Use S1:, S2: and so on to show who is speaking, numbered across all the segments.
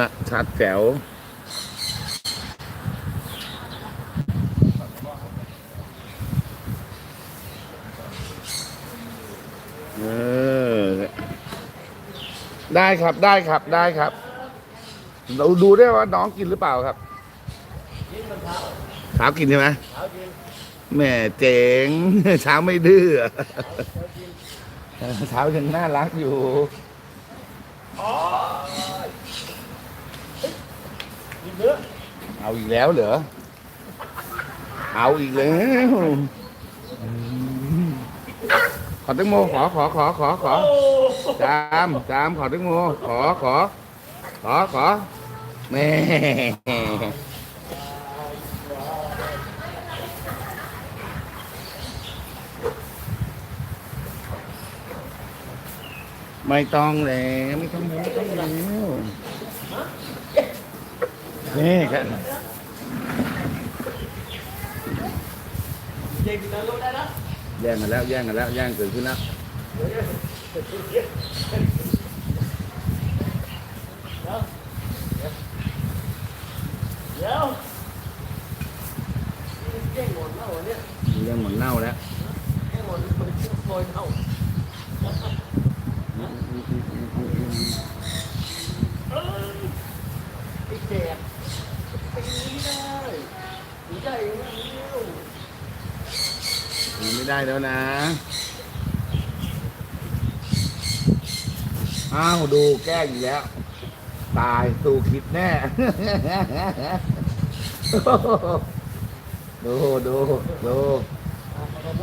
S1: ละชัดแจ๋วเออได้ครับได้ครับได้ครับ เราดูได้ว่าน้องกินหรือเปล่าครับเช้ากินใช่ไหมแม่เจ๋งเช้าไม่ดื้อเช้ายังน่ารักอยู่
S2: กินเนื้อ
S1: เอาอีกแล้วเหรอ เอาอีกแล้วอืมขอแตังโมขอขอขอขอขอ
S2: โอ้
S1: จามจามขอแตังโมขอขอ ขอขอแม่ไม่ต้องแล้วไม่ต้องแล้วไม่ต้องแล้ว นี่กัน
S2: เย็นนะลูกได้นะ
S1: แย่งกันแล้วแย่งกันแล้วแย่งเกิดขึ้นแล้ว
S2: เดี๋ยวเก่งหมดแล้วเนี่ย
S1: เรื่องหมดเน่าแล้ว
S2: เก่งหมดมันโวยเน่าเอ้ยไอ้แจกไปนี้ได้หนีได้ยังไงเร็ว
S1: กิ นไม่ได้แล้วนะ อ้าวดูแก้อีกแล้ว ตายตูคิดแน่ ดูดูดู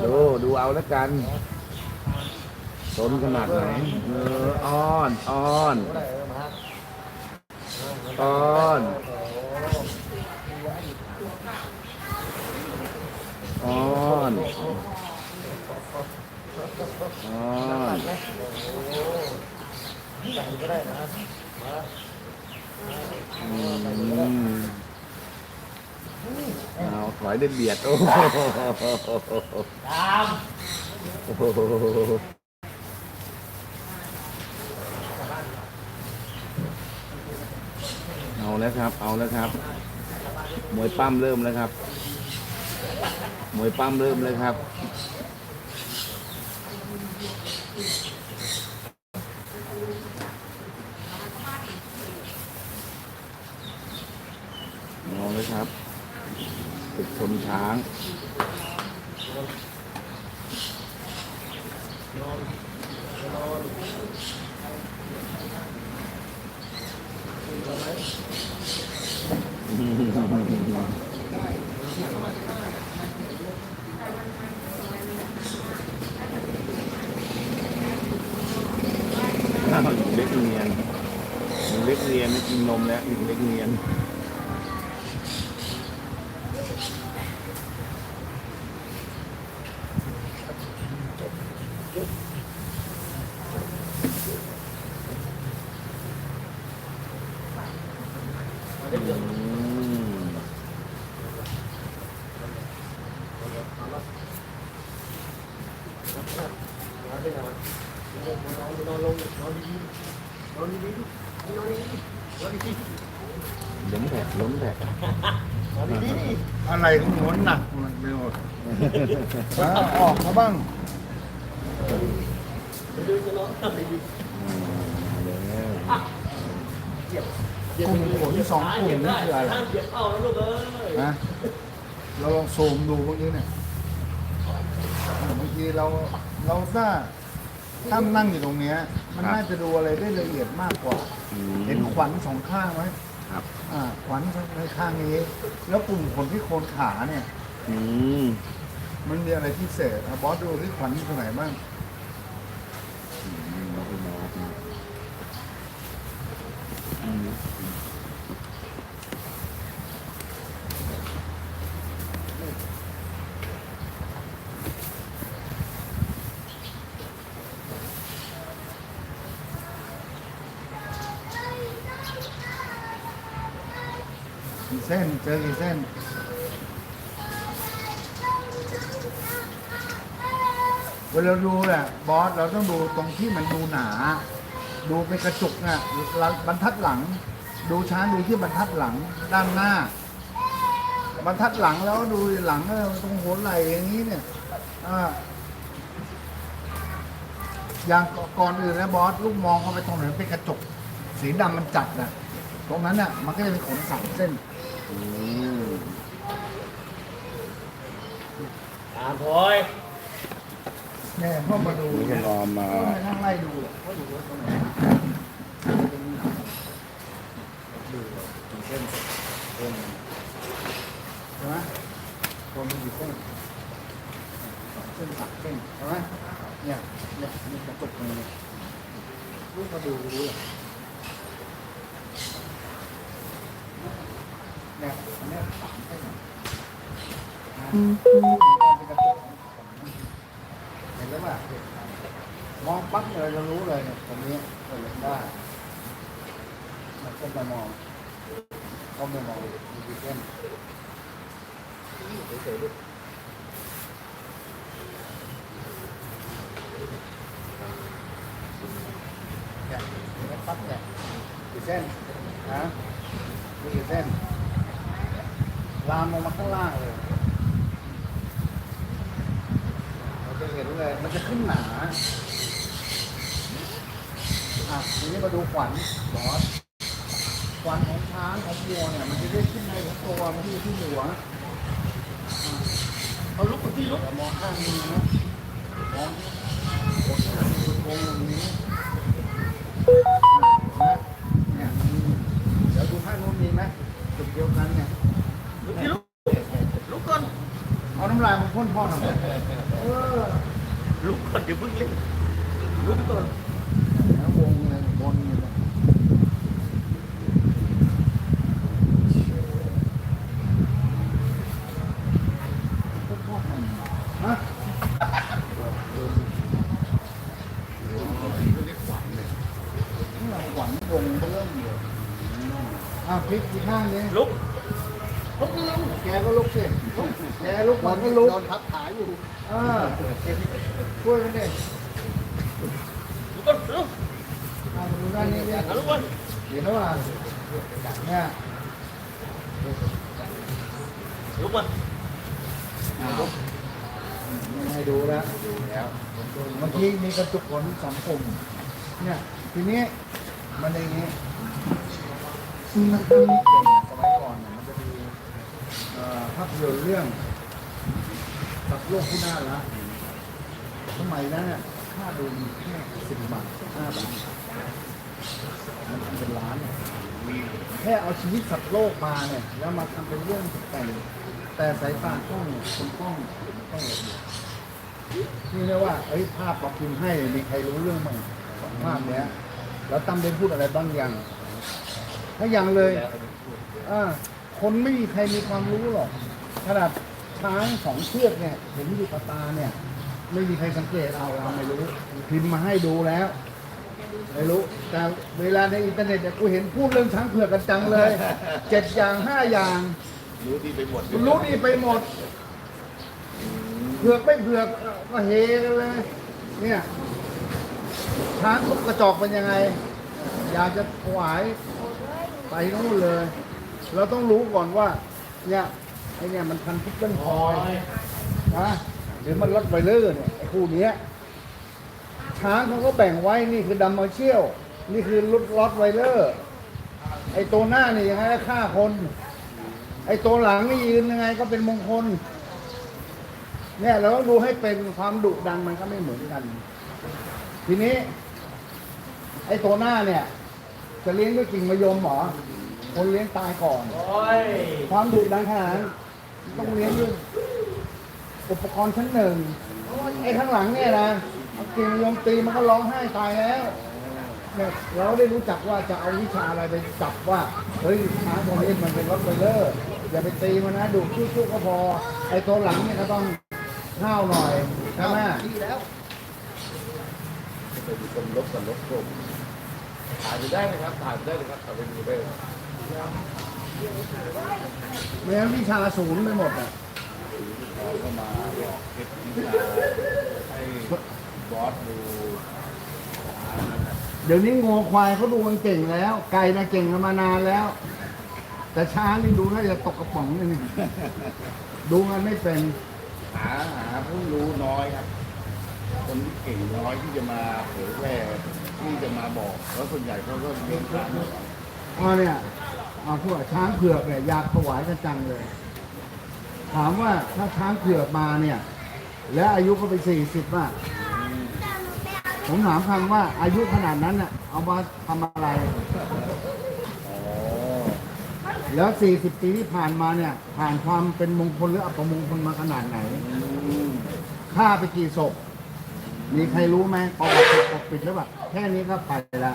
S1: ดูดูเอาแล้วกันสนขนาดไหนเอออ้อนอ้อนอ้อนอ้อน อ้อนอืมเอาถอยได้เบียด โอ้โห
S2: ตาม
S1: โอ้โหเอาแล้วครับ เอาแล้วครับ มวยปั้มเริ่มแล้วครับ มวยปั้มเริ่มเลยครับ เอาเลยครับตึกช นช้างอ้าวเล็กเนียนเล็กเนียนไม่กินนมแล้วเล็กเนียน อืม
S2: นอนไปนอนนอนนอนลงนอนดีๆนอนดีๆนอนดีๆนอนดี
S1: ล้มแผลล้มแผล
S2: ๆนอนดี
S3: อะไรของหนูหนักมันไปหมดฮะออกมาบ้าง
S2: ๆดูจะนอนทำดี
S1: แล้ว
S2: ๆเจ็บ
S3: กลุ่มผลสองกลุ่มนี่คืออะไร
S2: ห้ามเจ็บเอาแล้วลูกเอ้ย
S3: นะเราลองซูมดูเมื่อกี้เนี่ยเมื่อกี้เราเราถ้าถ้านั่งอยู่ตรงเนี้ย มันน่าจะดูอะไรได้ละเอียดมากกว่า
S1: อืม
S3: เห็นขวัญสองข้างไหม
S1: ครับ
S3: อ่าขวัญในข้างนี้ แล้วกลุ่มขนที่โคนขาเนี่ย
S1: อืม
S3: มันมีอะไรพิเศษอะบอสดูที่ขวัญอยู่ตรงไหนบ้าง
S1: อืมเราไปมองอืม
S3: กี่เส้นเจอกี่เส้นเวลาดูแหละบอสเราต้องดูตรงที่มันดูหนา ดูเป็นกระจุกน่ะบรรทัดหลัง ดูช้างดูที่บรรทัดหลังด้านหน้า บรรทัดหลังแล้วดูหลังตรงหัวไหล่อย่างนี้เนี่ยอ่าอย่างก่อนอื่นนะบอสลูกมองเข้าไปตรงไหนเป็นกระจก สีดำมันจัดนะตรงนั้นน่ะมันก็จะเป็นขนสามเส้น
S2: ตามพลอย
S3: แม่พ่อมาดู
S1: นี่ก็
S3: เนี่ย
S1: นอนมา
S3: ก็ไม่นั่งไล่ดูหรอกว่าดูว่าตรงไหนดูกี่เส้นเส้นใช่ไหมคนมีกี่เส้นสองเส้นสามเส้นใช่ไหมเนี่ยเนี่ยมีกระจกเลยเนี่ยลูกมาดูรู้เลยเนี่ยอั เนี้ยสามเส้นนะเป็นกระจกเห็นแล้วป่ะมองปั๊บเลยเรารู้เลยเนี่ยตรงนี้เราเห็นได้มันก็มามองก็ไม่มองมีกี่เส้นเฉยๆลูกเนี่ยเห็นไหมปั๊บเนี่ยกี่เส้นนะมีกี่เส้น ลามลงมาข้างล่างเลยเราจะเห็นเลย มันจะขึ้นหนาอะทีนี้มาดูขวัญบอสขวัญของช้างของวัวเนี่ย มันจะได้ขึ้นในของตัวมันที่ที่หัว
S2: เอาลุกคุณพี่ลุก
S3: มองข้างนี้นะมองโอ้โหโค้งตรงนี้นะเนี่ยเดี๋ยวดูข้างโน้นมีไหมจุดเดียวกันเนี่ย
S2: ลุกพี่ลุกลุกก่อน
S3: เอาน้ำลายมาพ่นพ่อหน่อยเออ
S2: ลุกก่อนเดี๋ยวเพิ่งเล่นลุกก่อน
S3: แล้ววงเลยบนอยู่เลยพ่นพ่อหน่อยฮะนี่เราหวังวงเริ่มอยู่อะ พลิกอีกข้างนี้
S2: ลุกลุกลุก
S3: แกก็ลุกสิลุกแกลุกมันก็ลุก
S4: โดนทับขาอยู่
S3: เออช่วยกันดิ
S2: ลุกก่อนลุก
S3: เอามาดูด้านนี้ดิ
S2: เอาลุกก่อน
S3: เห็นไหมว่าเนี่ย
S2: ลุกก่อน
S3: ไม่ให้ดูแล้วเมื่อกี้มีกระจุกขนสังคมเนี่ยทีนี้มันอย่างนี้ ซึ่งมันเก่งสมัยก่อนเนี่ยมันจะมีเอ่อภาพยนตร์เรื่องกับโลกที่น่ารักสมัยนั้นเนี่ยค่าดูมีแค่สิบบาทห้าบาทมันทำเป็นล้านเนี่ยแค่เอาชีวิตสัตว์โลกมาเนี่ยแล้วมาทำเป็นเรื่องแต่งแต่สายตากล้องเนี่ยคุณกล้องต้องละเอียดนี่เรียกว่าเอ้ยภาพปรับปรุงให้มีใครรู้เรื่องมั้งสองภาพเนี้ย แล้วตั้มเป็นพูดอะไรบ้างอยัง ถ้ายังเลยอ่าคนไม่มีใครมีความรู้หรอกขนาดช้างสองเชือกเนี่ยเห็นอยู่กับตาเนี่ย ไม่มีใครสังเกตเอาเราไม่รู้พิมพ์มาให้ดูแล้วไม่รู้แต่เวลาในอินเทอร์เน็ตเนี่ยกูเห็นพูดเรื่องช้างเผือกกันจังเลยเจ็ดอย่างห้าอย่าง
S1: รู้ที่ไปหมด
S3: รู้ดีไปหมดเผือกไม่เผือกก็เฮกันเลย เนี่ยช้างกระจอกเป็นยังไง อยากจะถวาย ไปนู่นเลย เราต้องรู้ก่อนว่า เนี่ยไอเนี่ยมันพันพิกเกิลพอยนะหรือมันรถไวเลอร์เนี่ยไอคู่เนี้ยช้างเขาก็แบ่งไว้นี่คือดัมเมอร์เชียลนี่คือรถรถไวเลอร์ ไอตัวหน้านี่ยังไงก็ฆ่าคน ไอ้ตัวหลังนี่ยืนยังไงก็เป็นมงคล เนี่ยเราต้องดูให้เป็นความดุดันมันก็ไม่เหมือนกัน ทีนี้ ไอ้ตัวหน้าเนี่ย จะเลี้ยงด้วยกิ่งมะยมเหรอคนเลี้ยงตายก่อน
S2: โอ้ย
S3: ความดุดันขนาดนั้นต้องเลี้ยงด้วยอุปกรณ์ชั้นหนึ่งไอ้ข้างหลังเนี่ยนะเอากิ่งมะยมตีมันก็ร้องไห้ตายแล้วเนี่ยเราได้รู้จักว่าจะเอาวิชาอะไรไปจับว่าเฮ้ยช้างตัวนี้มันเป็นรถไฟเลอร์อย่าไปตีมันนะดูชุกๆก็พอ ไอ้ตัวหลังเนี่ยก็ต้องห้าวหน่อยใช่ไหม
S4: ที่แล้ว
S1: ไปดูคนลบกับลบกลม ถ่ายไปได้นะครับถ่ายไปได้เลยครับถ่ายไปดูได้เลย
S3: ไม่งั้นวิชาศูนย์ไปหมดอะ
S1: เราก็มาบอกคลิปวิชาให้บอสดู
S3: เดี๋ยวนี้งัวควายเขาดูมันเก่งแล้ว ไก่นะเก่งกันมานานแล้ว แต่ช้างนี่ดูน่าจะตกกระป๋องเลยนี่ดูมันไม่เป็น
S1: หาหาผู้รู้น้อยครับ คนเก่งน้อยที่จะมาเผยแพร่ ที่จะมาบอกแล้วส่วนใหญ่เขาก็เลี้ยงช้าง
S3: อ๋อเนี่ยเอาพวกช้างเผือกเนี่ยอยากถวายกันจังเลย ถามว่าถ้าช้างเผือกมาเนี่ย แล้วอายุเขาไปสี่สิบอะผมถามคำว่าอายุขนาดนั้นน่ะเอามาทำอะไร
S1: อ๋อ
S3: แล้วสี่สิบปีที่ผ่านมาเนี่ย ผ่านความเป็นมงคลหรืออัปมงคลมาขนาดไหน
S1: อืม
S3: ฆ่าไปกี่ศพมีใครรู้ไหมปอกปิดปกปิดหรือเปล่า แค่นี้ก็ไปละ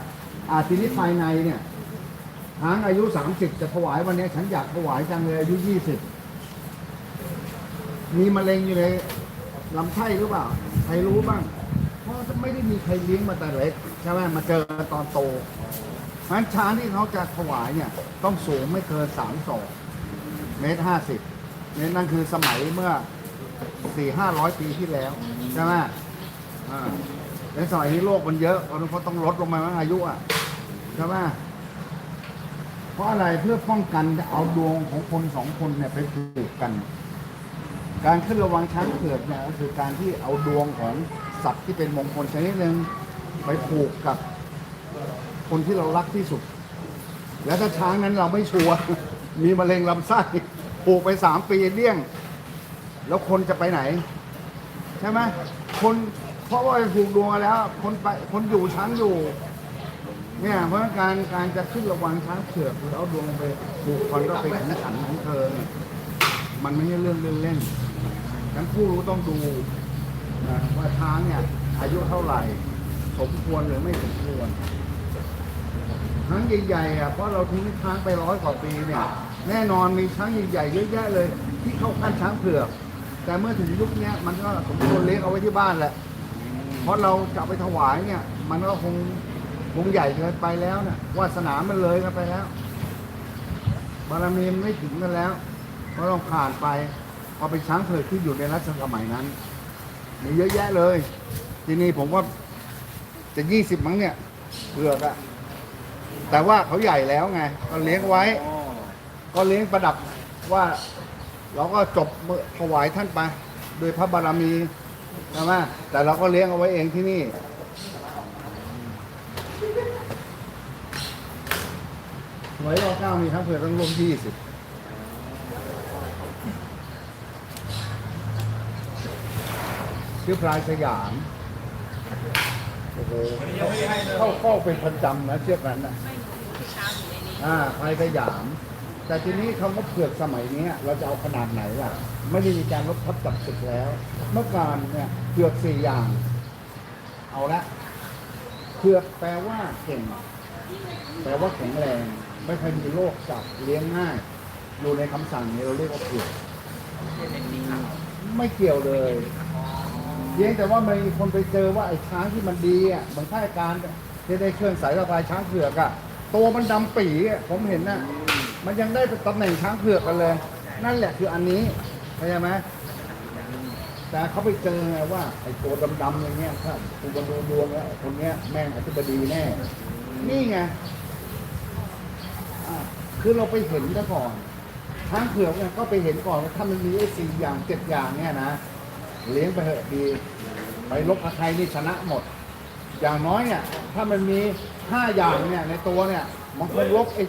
S3: อาทีนี้ภายในเนี่ยช้างอายุสามสิบจะถวายวันนี้ฉันอยากถวายจังเลยอายุยี่สิบมีมะเร็งอยู่ในลำไส้หรือเปล่าใครรู้บ้าง เพราะไม่ได้มีใครเลี้ยงมาแต่เล็กใช่ไหมมาเจอกันตอนโตนั้นช้างที่เขาจะถวายเนี่ย ต้องสูงไม่เกินสามศอกเมตรห้าสิบเนี่นั่นคือสมัยเมื่อสี่ห้าร้อยปีที่แล้ว ใช่ไหมอ่า ในสมัยนี้โลกมันเยอะเพราะฉะนั้นเขาต้องลดลงมาอายุอะใช่ไหมเพราะอะไรเพื่อป้องกันเอาดวงของคนสองคนเนี่ยไปผูกกัน การขึ้นระวังช้างเผือกเนี่ยก็คือการที่เอาดวงของสัตว์ที่เป็นมงคลชนิดหนึ่งไปผูกกับ คนที่เรารักที่สุด แล้วถ้าช้างนั้นเราไม่ชัวร์มีมะเร็งลำไส้ผูกไปสามปีเลี่ยง แล้วคนจะไปไหน ใช่ไหมคน ราะว่าไปผูกดวงมาแล้ว คนไปคนอยู่ช้างอยู่ เนี่ย เพราะฉะนั้นการการจะขึ้นระวังช้างเผือกหรือเอาดวงไปผูกคนก็ไปขันขันของเธอเนี่ยมันไม่ใช่เรื่องเล่นๆทั้งผู้รู้ต้องดูนะว่าช้างเนี่ย อายุเท่าไหร่ สมควรหรือไม่สมควรช้างใหญ่ๆอะเพราะเราทิ้งช้างไปร้อยกว่าปีเนี่ย แน่นอนมีช้างใหญ่ๆเยอะแยะเลย ที่เข้าขั้นช้างเผือก แต่เมื่อถึงยุคนี้มันก็สมควรเลี้ยงเอาไว้ที่บ้านแหละ เพราะเราจะไปถวายเนี่ย มันก็คงคงใหญ่เกินไปแล้วเนี่ยวาสนามันเลยกันไปแล้วบารมีมันไม่ถึงกันแล้วก็ต้องผ่านไปพอเป็นช้างเผือกที่อยู่ในรัชสมัยนั้น มีเยอะแยะเลย ที่นี่ผมว่าจะยี่สิบมั้งเนี่ยเผือกอะแต่ว่าเขาใหญ่แล้วไงก็เลี้ยงไว้ ก็เลี้ยงประดับว่า เราก็จบถวายท่านไป โดยพระบารมี ใช่ไหมแต่เราก็เลี้ยงเอาไว้เองที่นี่สมัยรอเก้ามีทั้งเผือกทั้งรวมยี่สิบชื่อพลายสยาม โอ้โหเข้าเข้าเป็นประจำนะเชือกนั้นนะอ่าพลายสยาม แต่ทีนี้คำว่าเผือกสมัยนี้เราจะเอาขนาดไหนล่ะ ไม่ได้มีการลดทับจับศึกแล้ว เมื่อก่อนเนี่ยเผือกสี่อย่าง เอาละเผือกแปลว่าเก่ง แปลว่าแข็งแรง ไม่เคยมีโรคจับเลี้ยงง่าย อยู่ในคำสั่งนี้เราเรียกว่าเผือกไม่เกี่ยวเลยเพียงแต่ว่ามีคนไปเจอว่าไอ้ช้างที่มันดีอะเหมือนข้าราชการที่ได้เครื่องสายระบายช้างเผือกอะตัวมันดำปีอ่ผมเห็นน่ะมันยังได้ตำแหน่งช้างเผือกกันเลย นั่นแหละคืออันนี้ เข้าใจไหมแต่เขาไปเจอไงว่าไอ้ตัวดำๆอย่างเงี้ยถ้ากูมาดูดวงแล้วไอ้คนเนี้ยแม่งอธิบดีแน่ นี่ไงอะคือเราไปเห็นซะก่อนช้างเผือกเนี่ยก็ไปเห็นก่อนว่าถ้ามันมีไอ้สี่อย่างเจ็ดอย่างเนี่ยนะเลี้ยงไปเถอะดี ไปลบใครนี่ชนะหมด อย่างน้อยเนี่ย ถ้ามันมีห้าอย่างเนี่ยในตัวเนี่ย มันคงลบไอ้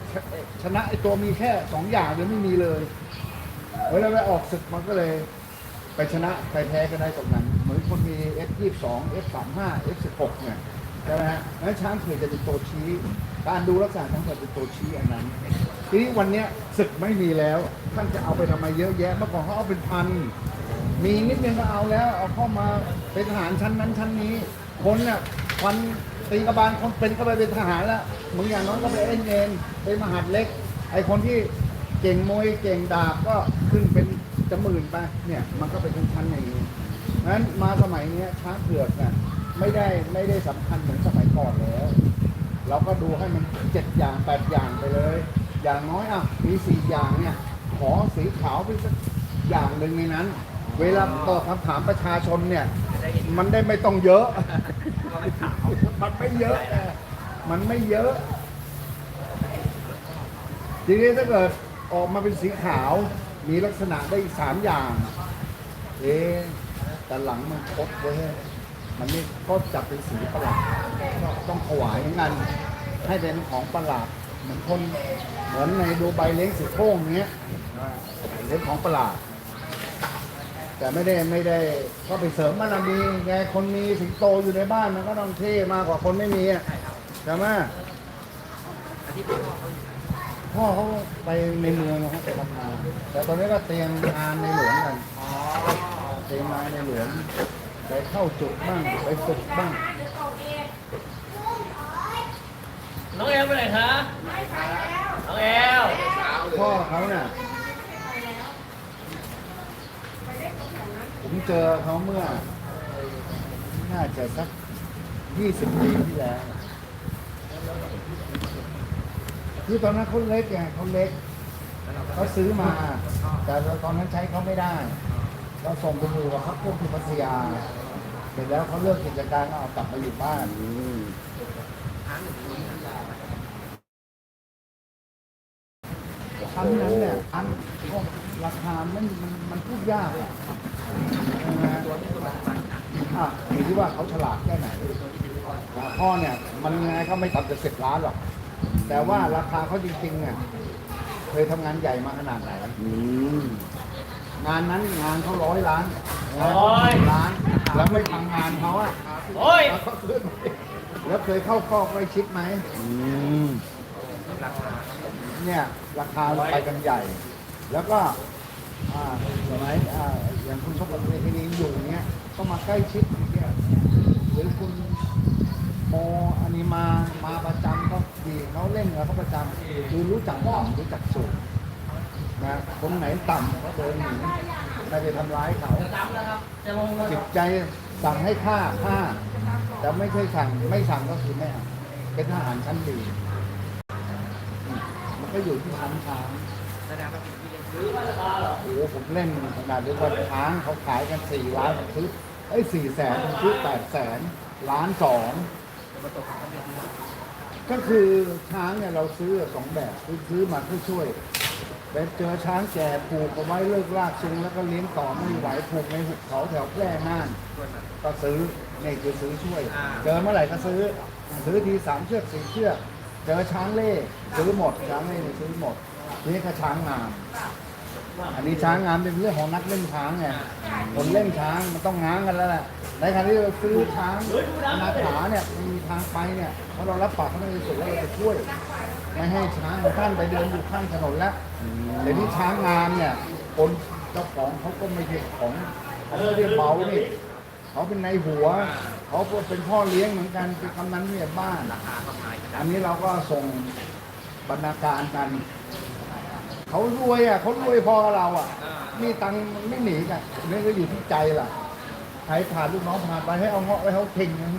S3: ชนะไอ้ตัวมีแค่สองอย่างเดียวไม่มีเลย เวลาไปออกศึกมันก็เลย ไปชนะไปแพ้กันได้ตรงนั้น เหมือนคนมี F 2 2 F 3 5 F 16 เนี่ยใช่ไหมฮะนั้นช้างเผือกจะเป็นตัวชี้ การดูลักษณะช้างเผือกเป็นตัวชี้อันนั้น ทีนี้วันเนี้ยศึกไม่มีแล้วท่านจะเอาไปทำไมเยอะแยะเมื่อก่อนเขาเอาเป็นพัน มีนิดนึงก็เอาแล้วเอาเข้ามาเป็นทหารชั้นนั้นชั้นนี้ คนเนี่ยพันตีกระบาลคนเป็นก็ไปเป็นทหารแล้วมึงอย่างน้อยก็ไปเอ็นเอ็นเป็นมหาดเล็ก ไอคนที่ เก่งมวยเก่งดาบก็ขึ้นเป็นจะหมื่นไปเนี่ย มันก็เป็นชั้นๆอย่างนี้นั้นมาสมัยเนี้ยช้างเผือกน่ะไม่ได้ไม่ได้สำคัญเหมือนสมัยก่อนแล้ว เราก็ดูให้มันเจ็ดอย่างแปดอย่างไปเลย อย่างน้อยอะมีสี่อย่างเนี่ยขอสีขาวเป็นสักอย่างหนึ่งในนั้น เวลาตอบคำถามประชาชนเนี่ย มันได้ไม่ต้องเยอะ มันไม่เยอะ มันไม่เยอะ ทีนี้ถ้าเกิด ออกมาเป็นสีขาว มีลักษณะได้อีกสามอย่าง เอ๊ะแต่หลังมันคดเว้ยมันนี่ก็จับเป็นสีประหลาดก็ต้องถวายเหมือนกันให้เป็นของประหลาดเหมือนคนเหมือนในดูใบเลี้ยงสีโค้งเนี้ยเลี้ยงของประหลาด แต่ไม่ได้ไม่ได้ก็ไปเสริมบารมีไงคนมีสิงโตอยู่ในบ้านมันก็ต้องเท่มากกว่าคนไม่มีอะใช่ไหม พ่อเขาไปในเมืองเขาไปทำงาน แต่ตอนนี้ก็เตรียมงานในหลวงกันเตรียมงานในหลวงไปเข้าจุดบ้างไปฝึกบ้าง
S2: น้องแอลไปไหนคะน้องแอล
S3: พ่อเขาเนี่ยผมเจอเขาเมื่อ น่าจะสักยี่สิบปีที่แล้ว คือตอนนั้นเขาเล็กไงเขาเล็กเขาซื้อมา แต่ตอนนั้นใช้เขาไม่ได้ เราส่งไปอยู่กับเขาพวกที่พัทยาเสร็จแล้วเขาเลิกกิจการก็เอากลับมาอยู่บ้าน
S1: อืม
S3: ครั้งนั้นเนี่ยอันก็ราคามันมันพูดยากอะใช่ไหมอะอยู่ที่ว่าเขาฉลาดแค่ไหนพ่อเนี่ย มันไงก็ไม่ต่ำจะสิบล้านหรอก แต่ว่าราคาเขาจริงๆเนี่ยเคยทำงานใหญ่มาขนาดไหน
S1: อืม
S3: งานนั้นงานเขาร้อยล้าน
S2: ร้อย
S3: ล้าน แล้วไม่ทำงานเขาอะ
S2: โอ้ย
S3: แล้วเขาขึ้นแล้วเคยเข้าคอกไว้ชิดไหม
S1: อืม
S3: เนี่ยราคาไปกันใหญ่ แล้วก็อ่าสมัยอ่าอย่างคุณชกกับเวทีนี้อยู่เนี้ยก็มาใกล้ชิดอย่างเนี่ยหรือคุณ โมอันนี้มามาประจำก็ดีเขาเล่นกับเขาประจำคือรู้จักต่ำรู้จักสูงนะตรงไหนต่ำก็เดินหนีไม่ไปทำร้ายเขา
S2: จะดำแล้วครับจะลงแล้ว
S3: จิตใจสั่งให้ฆ่าฆ่าแต่ไม่ใช่สั่งไม่สั่งก็คือไม่เอาเป็นทหารชั้นดีอืมมันก็อยู่ที่ชั้นช้าง
S2: หรือว่าจะตาเหรอ
S3: โอ้โหผมเล่นขนาดเดียวกันช้างเขาขายกันสี่ล้านผมซื้อไอ้สี่แสนผมซื้อแปดแสนล้านสอง ก็คือช้างเนี่ยเราซื้อสองแบบคือซื้อมาเพื่อช่วยไปเจอช้างแก่ผูกเอาไว้เลิกลากซุงแล้วก็เลี้ยงต่อไม่ไหวผูกในหุบเขาแถวแพร่น่านก็ซื้อนี่คือซื้อช่วยเจอเมื่อไหร่ก็ซื้อ ซื้อทีสามเชือกสี่เชือก เจอช้างเล่ซื้อหมดช้างเล่ซื้อหมด นี่ก็ช้างงาม อันนี้ช้างงามเป็นเรื่องของนักเล่นช้างไงคนเล่นช้างมันต้องง้างกันแล้วแหละในขณะที่เราซื้อช้างอนาถาเนี่ยม่มีทางไปเนี่ยเพราะเรารับปากเขาไม่ได้สุดแล้วเราจะช่วย ไม่ให้ช้างของท่านไปเดินอยู่ข้างถนนแล้วแต่ที่ช้างงามเนี่ยคนเจ้าของเขาก็ไม่ใช่ของเขาไม่ได้เบานี่เขาเป็นในายหัวเขาเป็นพ่อเลี้ยงเหมือนกันเป็นกำนันเนี่ยบ้านอันนี้เราก็ส่งบรรณาการกัน เขารวยอะเขารวยพอเราอะมีตังค์มันไม่หนีกันนี่ก็อยู่ที่ใจล่ะใครผ่านลูกน้องผ่านไปให้เอาเงาะไว้เขาเข่งนึง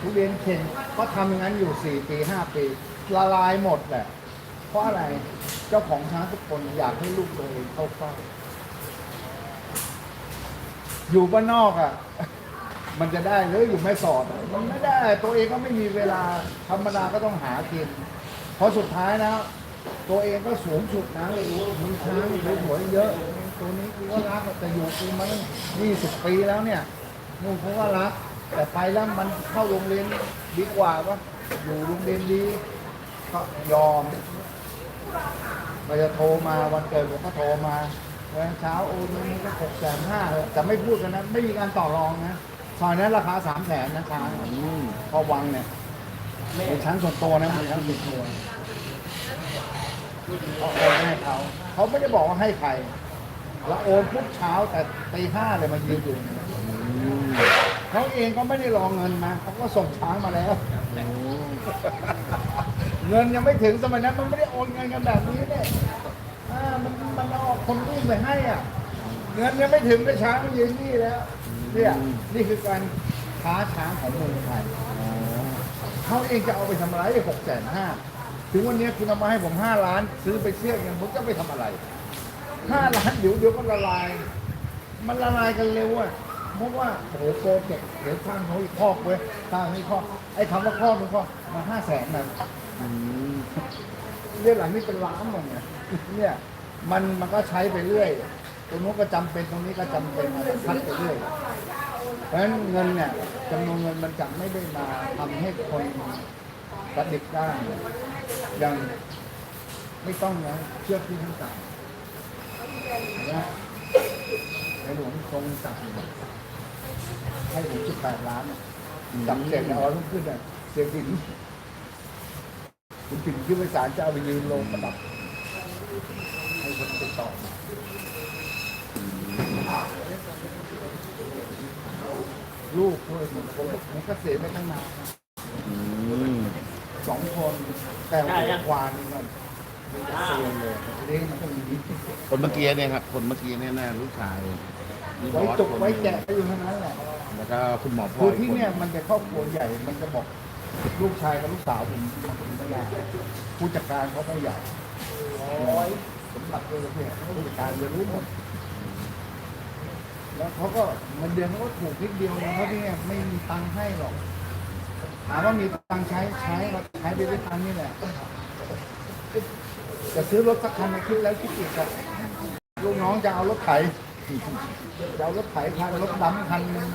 S3: ทุเรียนเข่งก็ทำอย่างนั้นอยู่สี่ปีห้าปี ละลายหมดแหละ เพราะอะไรเจ้าของช้างทุกคนอยากให้ลูกตัวเองเข้าเฝ้า อยู่บ้านนอกอะ มันจะได้หรืออยู่แม่สอดมันไม่ได้ ตัวเองก็ไม่มีเวลาธรรมดาก็ต้องหากินเพราะสุดท้ายนะ ตัวเองก็สูงสุดนะมีช้างสวยๆเยอะ ตัวนี้กูก็รักแต่อยู่กูมาตั้งยี่สิบปีแล้วเนี่ยนู่นเขาก็รัก แต่ไปแล้วมันเข้าโรงเรียนดีกว่าว่าอยู่โรงเรียนดีก็ยอมมันจะโทรมาวันเกิดผมก็โทรมาวันเช้าโอ้ยมันก็หกแสนห้าแต่ไม่พูดกันนะ ไม่มีการต่อรองนะซอยนั้นราคาสามแสนนะช้าง
S1: อืม
S3: พอวังเนี่ยเป็นช้างส่วนตัวนะเป็นช้างส่วนตัว เขาโอนให้เขาเขาไม่ได้บอกว่าให้ใคร แล้วโอนปุ๊บเช้าแต่ตีห้าเลยมายืนอยู่เขาเองก็ไม่ได้รอเงินมาเขาก็ส่งช้างมาแล้ว เงินยังไม่ถึงสมัยนั้นมันไม่ได้โอนเงินกันแบบนี้เนี่ยอ่ามันมันเอาคนวิ่งไปให้อะ เงินยังไม่ถึงแต่ช้างมันยืนนี่แล้วเนี่ยนี่คือการค้าช้างของเมืองไทยเขาเองจะเอาไปทำไรหกแสนห้า ถึงวันนี้คุณเอามาให้ผมห้าล้าน ซื้อไปเชี่ยกันผมจะไปทำอะไรห้าล้านเดี๋ยวเดี๋ยวก็ละลาย มันละลายกันเร็วอะเพราะว่าโอ้โหโปรเจกต์เดี๋ยวสร้างเขาอีกคอกเว้ยสร้างให้คอกไอ้คำว่าคอกมันก็มาห้าแสนนะ
S1: อืม
S3: เรื่องหลังนี่เป็นล้านหมดเนี่ยเนี่ย มันมันก็ใช้ไปเรื่อยตรงนู้นก็จำเป็นตรงนี้ก็จำเป็นอะไรพัดไปเรื่อยเพราะฉะนั้นเงินเนี่ยจำนวนเงินมันจะไม่ได้มาทำให้คนกระดิกได้ ย่างไม่ต้องนะเชื่อกที่ทั้งต่างนะในหลวงทรงจับอยู่ให้ผมสิบแปดล้านอะจับเสร็จแล้วเอาลูกขึ้นอะเสียงดินคุณปิ่นขึ้นไปศาลจะเอาไปยืนลงประดับให้คนติดต่อลูกด้วยผมก็เสียไปตั้งนาน สองคน แต่ว่าควานนี่มันเสียเลยเลี้ยงมันก็มี
S1: คนเมื่อกี้เนี่ยครับ คนเมื่อกี้เนี่ยน่าลูกชายนี่บ
S3: ไว้
S1: อส
S3: จุกไว้แกะไปอยู่เท่านั้นแหละ
S1: แล้วก็คุณหมอพล
S3: คือ
S1: อย
S3: ที่เนี่ยมันจะครอบครัวใหญ่ มันจะบอกลูกชายกับลูกสาวผมผมไม่ได้ผู้จัดการเขาไม่ใหญ่ร้อยสมบัติเลยเนี่ยผู้จัดการจะรู้หมดแล้วเขาก็เงินเดือนเขาก็ถูกนิดเดียวนะเพราะที่เนี่ยไม่มีตังค์ให้หรอก ถามว่ามีตังค์ใช้ใช้เราใช้ไปด้วยตังค์นี่แหละจะซื้อรถสักคันมาคิดแล้วคิดอีกอะลูกน้องจะเอารถไถจะเอารถไถคันรถดำคันนึง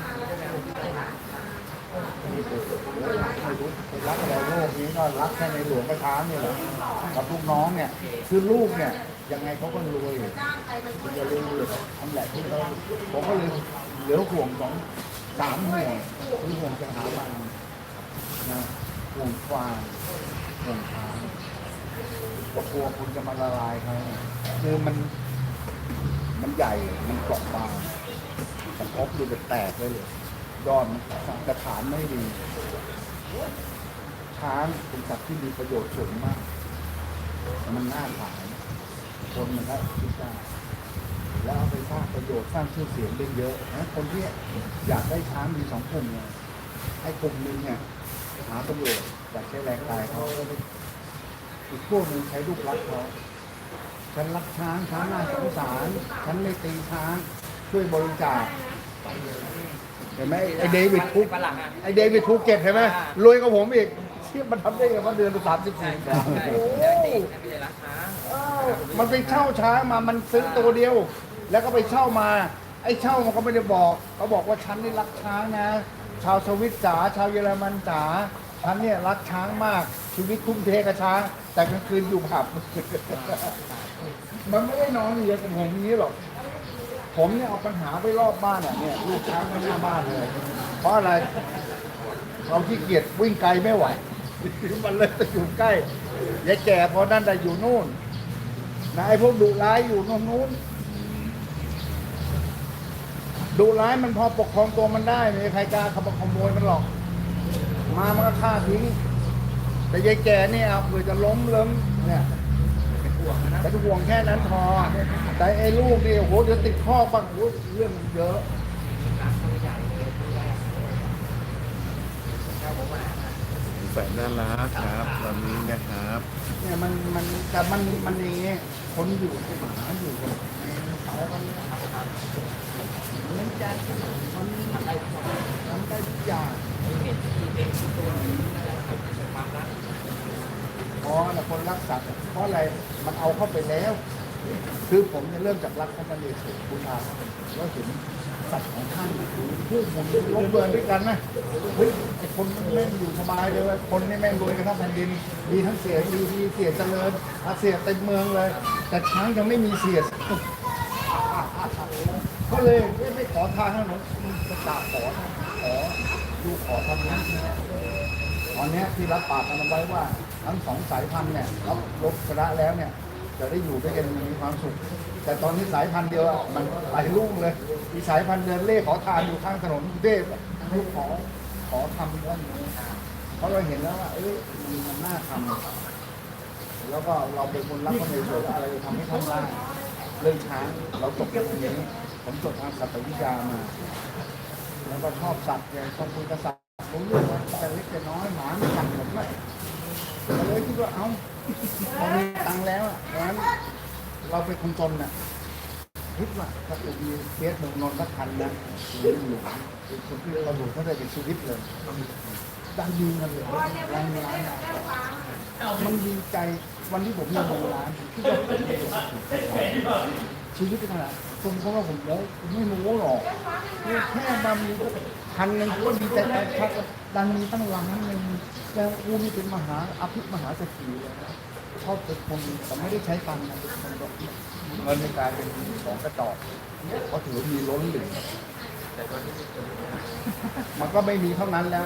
S3: รักอะไรโลกนี้ก็รักแค่ในหลวงประชาเนี่แหละกับลูกน้องเนี่ย คือลูกเนี่ยยังไงเขาก็รวยคุณจะรู้เลยทำแหละที่เขาผมก็เลยเหลือห่วงสองสามห่วงคือห่วงสถาบัน นะห่วงควางห่วงทางก็กลัวคุณจะมาละลายเขาคือมัน มันใหญ่ มันเกราะบางแต่พบดูเป็นแตกเลยเลยยอดมันกระฐานไม่ดี ช้างเป็นสัตว์ที่มีประโยชน์สูงมาก มันน่าขาย คนมันก็คิดได้แล้วเอาไปสร้างประโยชน์สร้างชื่อเสียงได้เยอะนะคนที่อยากได้ช้างมีสองกลุ่มเนี่ยไอ้กลุ่มหนึ่งเนี่ย หาประโยชน์อยากใช้แรงกายเขาอีกพวกหนึ่งใช้ลูกรักเขาฉันรักช้างช้างน่าสงสาร ฉันไม่ตีช้างช่วยบริจาคเห็นไหมไอ้เดวิดคุก
S2: ฝรั่งอะ
S3: ไอ้เดวิดภูเก็ตเห็นไหม
S2: อ่าร
S3: วยกว่าผมอีกเที่มันทำได้ไงว่าเดือนละสามสิบ
S2: ใช่
S3: สี่
S2: ใช่ใช่
S3: โอ้
S2: เดี๋ยวจริงไม่ใช่ราคา
S3: มันไปเช่าช้างมามันซื้อตัวเดียว แล้วก็ไปเช่ามา ไอ้เช่ามันก็ไม่ได้บอกเขาบอกว่าฉันนี่รักช้างนะ ชาวสวิตจ๋าชาวเยอรมันจ๋า ฉันเนี่ยรักช้างมากชีวิตทุ่มเทกับช้าง แต่กลางคืนอยู่ผับ มันไม่ได้นอนอยู่กับผมอย่างนี้หรอก ผมเนี่ยเอาปัญหาไปรอบบ้านอะเนี่ยลูกช้างไม่หน้าบ้านเลย เพราะอะไรเราขี้เกียจวิ่งไกลไม่ไหว มันเลยจะอยู่ใกล้ยายแก่พอนั่นได้อยู่นู่นนายพวกดุร้ายอยู่ตรงนู้นดุร้ายมันพอปกครองตัวมันได้ไม่มีใครกล้าขับขโมยมันหรอก มามันก็ฆ่าทิ้ง แต่ยายแก่เนี่ยเอาเผื่อจะล้มเล้มเนี่ยเป็นห่วงแค่นั้นพอ แต่ไอ้ลูกนี่โอ้โหเดี๋ยวติดข้อบ้างโอ้โหเรื่องมันเยอะ
S1: แสนน่ารักครับวันนี้นะครับ
S3: เนี่ยมันมันแต่มันมันอย่างเงี้ยคนอยู่กับหมาอยู่กับเขามันมันจะมันมันได้มันได้ทุกอย่าง เพราะแต่คนรักสัตว์เพราะอะไรมันเอาเข้าไปแล้ว คือผมเนี่ยเริ่มจากรักท่านนเรศวรบูชาแล้วเห็นสัตว์ของท่านพวกผมลงเดินด้วยกันนะเฮ้ยไอคนแม่งอยู่สบายเลยว้ยคนนี่แม่งรวยกันทั้งแผ่นดินมีทั้งเสียดีมีเสียเจริญอาเสียเต็มเมืองเลย แต่ช้างยังไม่มีเสียก็เลยไม่ไม่ขอทางให้หนูจะกราขอขอ ดูขอทำนะตอนเนี้ยที่รับปากกันไว้ว่าทั้งสองสายพันธุ์เนี่ยรับลบชนะแล้วเนี่ย จะได้อยู่ด้วยกันอย่างมีความสุข แต่ตอนนี้สายพันธุ์เดียวมันหลายลูกเลย มีสายพันธุ์เดินเล่ขอทานอยู่ข้างถนนกรุงเทพลูกขอขอทำด้านนี้เพราะเราเห็นแล้วว่าเอ้ยมันน่าทำแล้วก็เราเป็นคนรักคนในสวนอะไรทำให้ทำได้เรื่องช้างเราจบตรงนี้ผมจบทางสัตววิทยามา ก็ชอบสัตว์ไงชอบคุยกับสัตว์รู้เรื่องว่าแต่เล็กแต่น้อยหมาไม่กัดผมเลยก็เลยคิดว่าเอ้าเรามีตังค์แล้วอะเพราะนั้นเราเป็นคนจนน่ะคิดว่าถ้าผมมีเคสเมืองนนสักคันนะหรือหลวงคนที่ตำรวจเขาได้เป็นชีวิตเลยดังยิงกันเลยดังร้านมันดีใจวันที่ผมยังโรงร้านที่จะชีวิตเป็นขนาด คนเขาว่าผมแล้วไม่รู้หรอกแค่มามีพันหนึ่งก็ดีแต่ชักดังมีตั้งล้านหนึ่งแล้วกูนี่เป็นมหาอภิมหาเศรษฐีเลชอบเป็นคนแต่ไม่ได้ใช้ตังค์นะเป็นคนแบบเงินในกายเป็นของกระจอกเพราะถือมีล้นเหลือมันก็ไม่มีเท่านั้นแล้ว